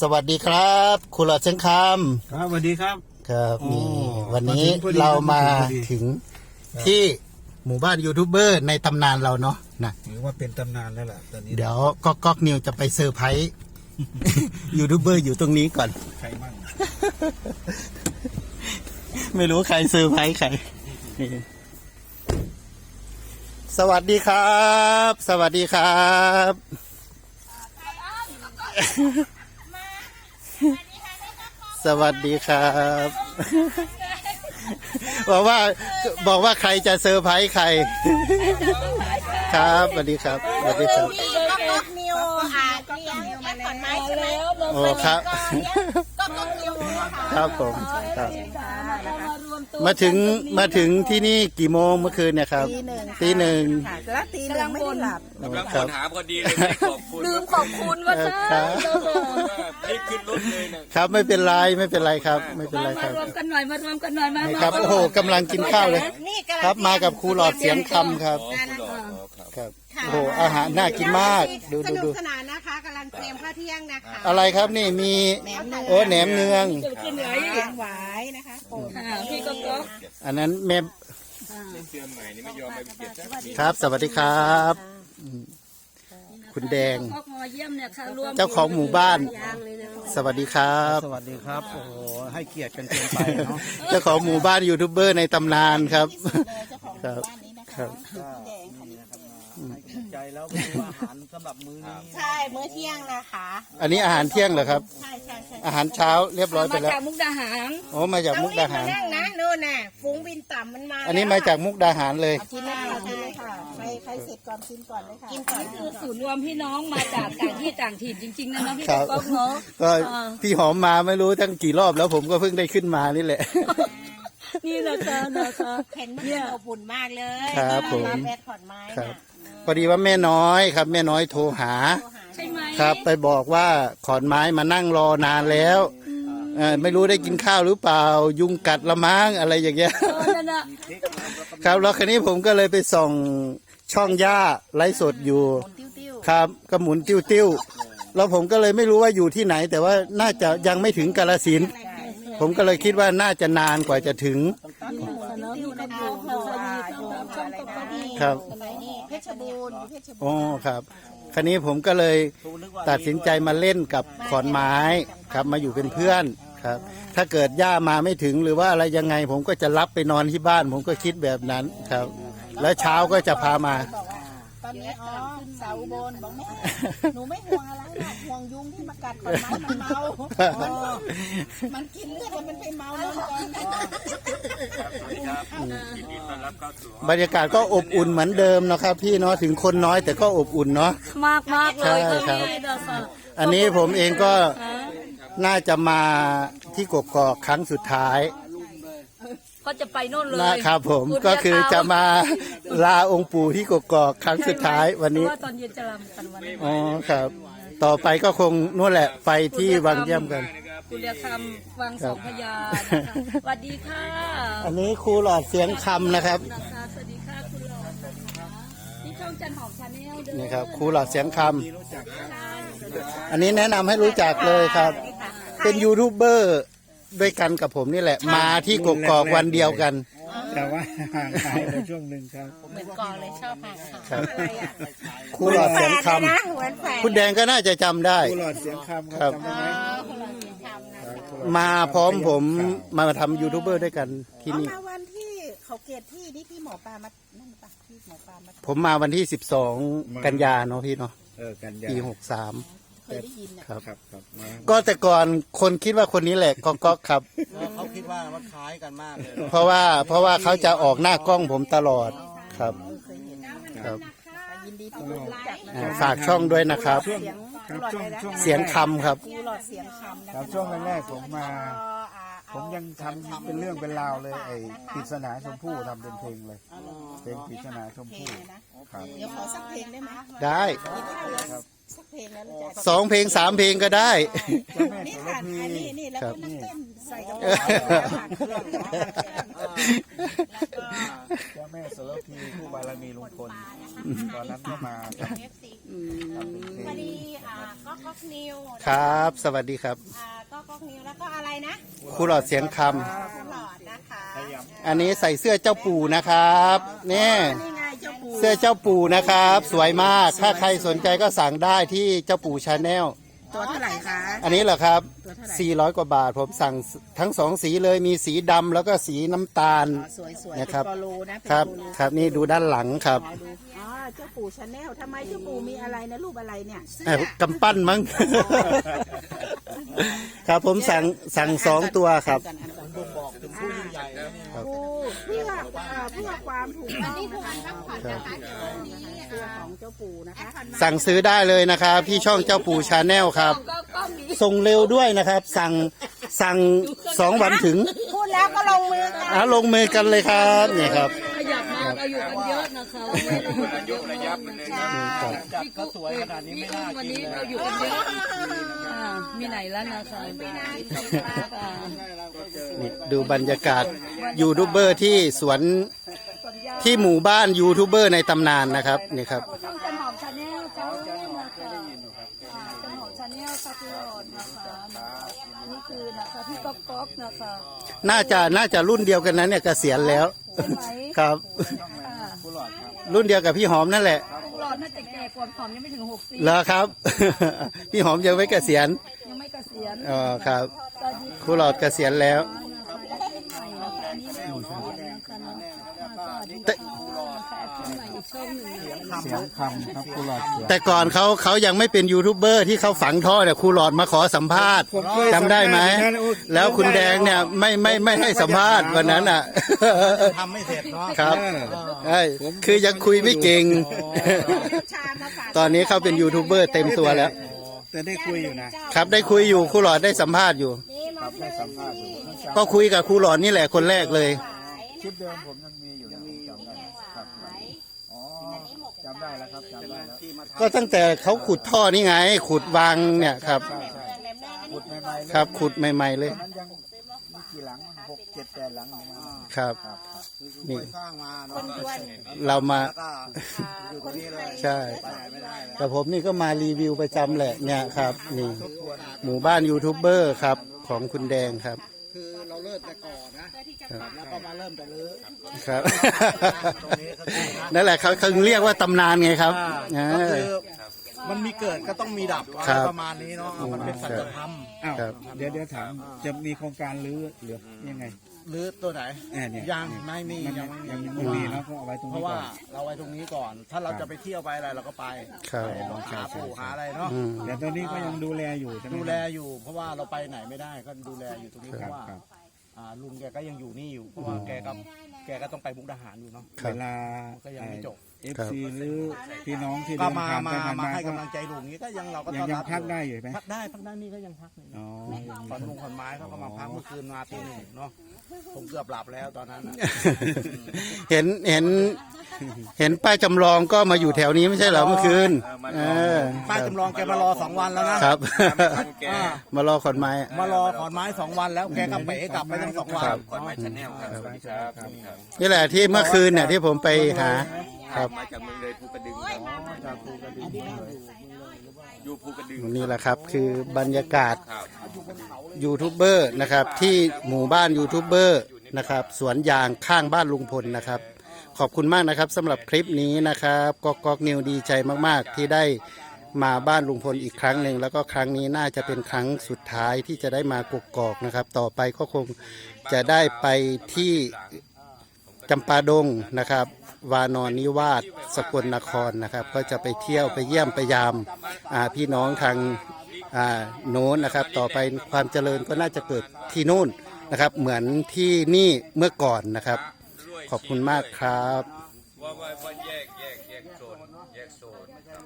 สวัสดีครับคุณหลอดเชียงคครับสวัสดีครับำครับโอ้นี่วันนี้มาถึงพอดีเรามามาถึงพอดี ถึงที่หมู่บ้านยูทูบเบอร์ในตำนานเราเนาะนะถือว่าเป็นตำนานแล้วล่ะตอนนี้เดี๋ยวก็ก๊อกนิวจะไปเซอร์ไพรส์ ยูทูบเบอร์อยู่ตรงนี้ก่อน ใครมั่งไม่รู้ใครเซอร์ไพรส์ใครนี่สวัสดีครับ สวัสดีครับ สวัสดีครับ บอกว่าบอกว่าใครจะเซอร์ไพรส์ใคร ครับสวัสดีครับสวัสดีครับพี่ก็ก๊อกนิวอ่าเลี้ยงเลี้ยงขอนไม้ใช่ไหมโอ้ครับก็ก๊อกนิวนะคะครับผมครับ มาถึงมาถึงที่นี่กี่โมงเมื่อคืนเนี่ยครับ ตีหนึ่งค่ะแล้วตีหนึ่งไม่ได้หลับโอ้กำลังคครับนหาพอดีเลยไม่ได้ขอบคุณลืมขอบคุณว่าจ้าครับว่าให้ขึ้นรถเลยนะครับ ไม่เป็นไรไม่เป็นไรครับ ไม่เป็นไรมาครับรวมกันหน่อยมารวมกันหน่อยมานี่มาครับโอ้โหกำลังกินข้าวเลย นี่กำลังครับมากับครูหลอดเสียงคำครับ อ๋อคุณหลอดอ๋อครับ ครับโอ้โหอาหารน่ากินมากดูสดูนุดูกสนานนะคะกำลัง เตรียมข้าวเที่ยงนะคะอะไรครับนี่มีโอ้แหนมเนืองจะขึ้นไหวแกงหวายนะคะโป่งค่ะพี่ก็ก็อันนั้นแม่เสื้อใหม่นี่ไม่ยอมไปเก็บสักทีครับ สวัสดีครับอืมคุณแดง ก็มาเยี่ยมเนี่ยค่ะรวมเจ้าของหมู่บ้าน สวัสดีครับ สวัสดีครับ โอ้โห ให้เกียรติกันเกินไปเนาะ เจ้าของหมู่บ้านยูทูบเบอร์ในตำนานครับครับครับให้กำลังใจ แล้วไม่รู้ว่าอาหารสำหรับมื้อนี้ใช่มื้อเที่ยงนะคะอันนี้อาหารเที่ยงเหรอครับ ใช่ใช่ใช่อาหารเช้าเรียบร้อยไปมาแล้วจากมุกดาหารโอ้มาจากมุกดาหารต้องรีบนั่งนะนู่นน่ะฝูงบินต่ำมันมาอันนี้มาจากมุกดาหารเลย กินได้ค่ะกินเลยค่ะใครใครเสร็จก่อนกินก่อนเลยค่ะกินก่อนคือศูนย์รวมพี่น้องมาจากต่างที่ต่างถิ่นจริงๆนะเนาะพี่ครับก็เนาะก็พี่หอมมาไม่รู้ตั้งกี่รอบแล้วผมก็เพิ่งได้ขึ้นมานี่แหละ นี่นะคะนะคะ เห็นมันอบอุ่นมากเลยครับผมร้านแม่ขอนไม้ครัน่ะบ พอดีว่าแม่น้อยครับ แม่น้อยโทรหา ใช่ไหมครับ ไปบอกว่าขอนไม้มานั่งรอนานแล้วเอ่อไม่รู้ได้กินข้าวหรือเปล่า ยุงกัดละมั้งอะไรอย่างเงี้ย เออนั่นน่ะครับแล้วคราวนี้ผมก็เลยไปส่องช่องย่าไลฟ์สดอยู่ ติ้วครับก็หมุนติ้วติ้วๆแล้วผมก็เลยไม่รู้ว่าอยู่ที่ไหน แต่ว่าน่าจะยังไม่ถึงกาลสินธุ์ผมก็เลยคิดว่าน่าจะนานกว่าจะถึงเนาะอยู่กับหมู่นะคะอยู่กับช่องกับพอดีครับๆอะไรนี่เพ ชรบูรณ์อยู่เพชรบูรณ์โอ้ครับ คราวนี้ผมก็เลยตัดสินใจมาเล่นกับขอนไม้ครับมาอยู่เป็นเพื่อนครับ ถ้าเกิดย่ามาไม่ถึงหรือว่าอะไรยังไงผมก็จะรับไปนอนที่บ้าน ผมก็คิดแบบนั้นครับ แล้วเช้าก็จะพามาตอ นนี้อ๋อสาวอุบลบอกแม่หนูไม่ห่วงอะไรหรอกห่วงยุงที่มากัดขอนไม้มันเมามันมันกินเลือดแล้วมันไปเมาแล้วก่อนบรรยากาศก็อบอุ่นเหมือนเดิมนะครับ พี่เนาะถึงคนน้อยแต่ก็อบอุ่นเนาะ มากมากๆเลยใช่ก็ครับมีเด้อค่ะอันนี้ผมเองก็น่าจะมาที่กกอกครั้งสุดท้าย ก็จะไปโน่นเลยนะครับผมณก็คือจะเมาลาองค์ปู่ที่กกอกครั้งสุดท้ายวันนี้เพราะว่าตอนเย็นจะรำกันวันนี้อ๋อครับ ต่อไปก็คงนู่นแหละไปที่วังเยี่ยมกันคุณเรียกคำวังสองพญานะคะสวัสดีค่ะ อันนี้ครูหลอดเสียงคำนะครับนะคะสวัสดีค่ะคุณหลอดนะคะนี่ช่องจันหอมชาแนลเด้อนี่ครับครูหลอดเสียงคำอันนี้แนะนำให้รู้จักเลยครับ เป็นยูทูบเบอร์ ด้วยกันกับผมนี่แหละ มาที่กกอกวันเดียวกัน แต่ว่าห่างหายไปช่วงหนึ่งครับเหมือนก่อนเลยชอบมากค่ะครับอะไรอะครูหลอดเสียงคนะเหมือนแฝดำคุณแดงก็น่าจะจำได้ผู้หลอดเสียงคำคครัรับ บจำได้ไหมคนละเสียงคำนะมาพร้อมผมมาทำยูทูบเบอร์ด้วยกันที่เอานี่ มาวันที่เขาเกลียดที่นี่ที่หมอปลามานั่นปะที่หมอปลามาผมมาวันที่ 12 กันยาเนาะพี่เนาะเออกันยาปี 63 เคยได้ยินอะครับครับครับมาก็แต่ก่อนคนคิดว่าคนนี้แหละก็ก็ครับ เขาคิดว่าว่าคล้ายกันมากเลยเพราะว่าเพราะว่าเขาจะออกหน้ากล้องผมตลอดครับเคยเห็นครับยินดีที่รู้จักนะอ่าฝากช่องด้วยนะครับ เสียงครับช่วงช่วง เสียงคำครับกูหลอดเสียงคำนะครัคะบช่วงแรกๆผมมาก็อ่าผมยังทำเป็นเรื่องเป็นราวเลยไอ้ปริศนาชมพู่ทำเป็นเพลงเลยเพลงปริศนาชมเพลพู่งนะครับครับ เดี๋ยวขอสักเพลงได้ไหมได้ ครับสักเพล งแล้วเราจะสองเพลงสามเพลงก็ได้ เจ้าแม่นี่โสระค่ะพีอันนี้นี่แล้วครัก็บนั่งเต้น ใส่กระเป๋าอเจ้าแม่โสระพีผู้บารมีลุงพลตอนนั้นก็มาทำทำเป็นเพอดีอ่าก็ก๊อกนิวครับ สวัสดีครับ อ่าก็ก๊อกนิวแล้วก็อะไรนะครูหลอดเสียงคตลอดนะคะำอันนี้ใส่เสื้อเจ้าปู่นะครับนี่นี่ไงเจ้าปูเสื้อเจ้าปู่นะครับ สวยมาก ถ้าใครสนใจก็สั่งได้ที่เจ้าปู่ชาแนล ตัวเท่าไหร่คะ อันนี้เหรอครับ ตัวเท่าไหร่ 400 กว่าบาท ผมสั่งทั้งสองสีเลยมีสีดำแล้วก็สีน้ำตาลสวยๆนะครับ เป็นปอโลนะเป็นครับปอโลครับนี่ดูด้านหลังครับขอดูอ๋อเจ้าปู่ชาแนลทำไมเจ้าปู่มีอะไรนะรูปอะไรเนี่ยเสื้อเอ้ยกำปั้นมั้ง ครับผมสั่งสั่งสองตัวครับกันอันก่อนบอกถึงผู้ยิ่งใหญ่ผู้เพื่อเอ่อเพื่อความถูกต้องนะคะเสื้อของเจ้าปู่นะคะ สั่งซื้อได้เลยนะครับ ที่ช่องเจ้าปู่ชาแนลครับก็ก็มีส่งเร็วด้วยนะครับ สั่งสั่งสองวันถึงพูดแล้วก็ลงมือกันอะลงมือกันเลยครับนี่ครับ ขยับมาเราอยู่กันเยอะนะคะไม่ได้อยู่กันเยอะมากนะคะจัดก็สวยขนาดนี้ไม่น่าวันกินนี้เลเรายอยู่กันเยอะอ่ามีไหนแล้วนะคะมีไหนค่ะนี่ดูบรรยากาศยูทูบเบอร์ที่สวนที่หมู่บ้านยูทูบเบอร์ในตำนานนะครับนี่ครับช่อง จันหอมชาแนลเจ้านะคะอ่าจันหอมชาแนลค่ะคือหลอดนะคะนี่คือนะคะพี่ก๊อกก๊อกนะคะน่าจะน่าจะรุ่นเดียวกันนั้นเนี่ยเกษียณแล้วใช่ไหมครับค่ะรุ่นเดียวกับพี่หอมนั่นแหละหลอดน่าจะแก่กว่าหอมยังไม่ถึงหกสิบเหรอครับ พี่หอมยังไม่เกษียณยังไม่เกษียณอ๋อครับสวัสดีครูหลอดเกษียณแล้วแต่ เสียงคำครับกุหลาบเสียงแต่ก่อนเขาเขายังไม่เป็นยูทูบเบอร์ที่เขาฝังท่อเนี่ยครูหลอดมาขอสัมภาษณ์ผมเคยจำได้ไหมสัมภาษณ์นะโอ้แล้วคุณแดงเนี่ยไม่ไม่ไม่ให้สัมภาษณ์วันนั้นอะ ทำไม่เสร็จเนาะครับใช่คือยังคุยไม่เก่งชามาฝากตอนนี้เขาเป็นยูทูบเบอร์เต็มตัวแล้ว แต่ได้คุยอยู่นะครับได้คุยอยู่ครูหลอดได้สัมภาษณ์อยู่ครับได้สัมภาษณ์อยู่ก็คุยกับครูหลอดนี่แหละคนแรกเลย คลิปเดิมผมยังมีอยู่นะผม จำได้แล้วครับจำได้แล้วก็ตั้งแต่เขาขุดท่อนี่ไง ขุดวางเนี่ยครับ ใช่ใช่ขุดใหม่ๆเลยครับขุดใหม่ ๆ เลยตอนนั้นยังมีกี่หลังหกเจ็ดแปดหลังประมาณครับ ครับครับนี่สร้างมาเนาะเรามาก็อยู่ตรงนี้เลยใช่ ไปไหนไม่ได้แล้วแต่ผมนี่ก็มารีวิวประจำแหละเนี่ยครับ นี่หมู่บ้านยูทูบเบอร์ครับ ของคุณแดงครับคือ เราเลิกแต่ก่อนนะแล้วก็มาเริ่มแต่ลื้อครับตรงนี้ก็คือนั่นแหละเขาเขาเรียกว่าตำนานไงครับอ่าอ่าก็คือมันมีเกิดก็ต้องมีดับอะคไรรับ ประมาณนี้เนาะมันเป็นสัจธรรมอ้าวครับ เดี๋ยวเดี๋ยวถามจะมีโครงการรื้อหรือยังไงหรือตัวไหนแหมเนี่ยยังไม่มีมันยัยังงไม่มียังไม่มีเนาะก็เอาไว้ตรงเพนี้ราะก่ว่าอน เราไว้ตรงนี้ก่อน ถ้าเราจะไปเที่ยวไปอะไรเราก็ไปครับไปลองหาปู่หาอะไรเนาะอืม แต่ตอนนี้ก็ยังดูแลอยู่ใช่ไหมดูแลอยู่ เพราะว่าเราไปไหนไม่ได้ก็ดูแลอยู่ตรงนี้เพครับราะว่าครับ อ่าลุงแกก็ยังอยู่นี่อยู่เพราะว่าแกก็แกก็ต้องไปมุกดาหารอยู่เนาะครับ เวลาก็ยังไม่จบเอฟซีหรือพี่น้องที่ก็เดินมาผ่านมาไปผ่านมามาให้ก็กำลังใจลุงนี้ก็ยังเราก็ยังต้อนยังรับพักได้อยู่ไหมพักได้พักได้นี่ก็ยังพักเลยอ๋อขอนลุงขอนไม้เขาก็มาพักเมื่อคืนมาตีหนึ่งเนาะผมเกือบหลับแล้วตอนนั้นน่ะเห็นเห็น เห็นป้าจำลองก็มาอยู่แถวนี้ไม่ใช่เหรอเมื่อคืนเออป้าจำลองแกมารอสองวันแล้วนะครับทันแกอ่ามารอขอนไม้มารอขอนไม้สองวันแล้วแกก็เป๋กลับไปทั้งสองวันครับก่อนมาชาแนลครับสวัสดีครับสวัสดีครับ นี่แหละที่เมื่อคืนเนี่ยที่ผมไปหา ครับมาจากเมืองเลยภูกระดึงครับจากภูกระดึงเลยอยู่ภูกระดึงนี่แหละครับคือบรรยากาศครับยูทูบเบอร์นะครับที่หมู่บ้านยูทูบเบอร์นะครับสวนยางข้างบ้านลุงพลนะครับ ขอบคุณมากนะครับสำหรับคลิปนี้นะครับกอกกอกนิวดีใจมาก ๆ ที่ได้มาบ้านลุงพลอีกครั้งหนึ่งแล้วก็ครั้งนี้น่าจะเป็นครั้งสุดท้ายที่จะได้มากกอกนะครับ ต่อไปก็คงจะได้ไปที่ จำปาดงนะครับ วานอนนิวาสสกลนครนะครับ ก็จะไปเที่ยวไปเยี่ยมไปยามาพี่น้องทางาโน้นนะครับ ต่อไปความเจริญก็น่าจะเกิดที่นู่นนะครับ เหมือนที่นี่เมื่อก่อนนะครับ ขอบคุณมากครับ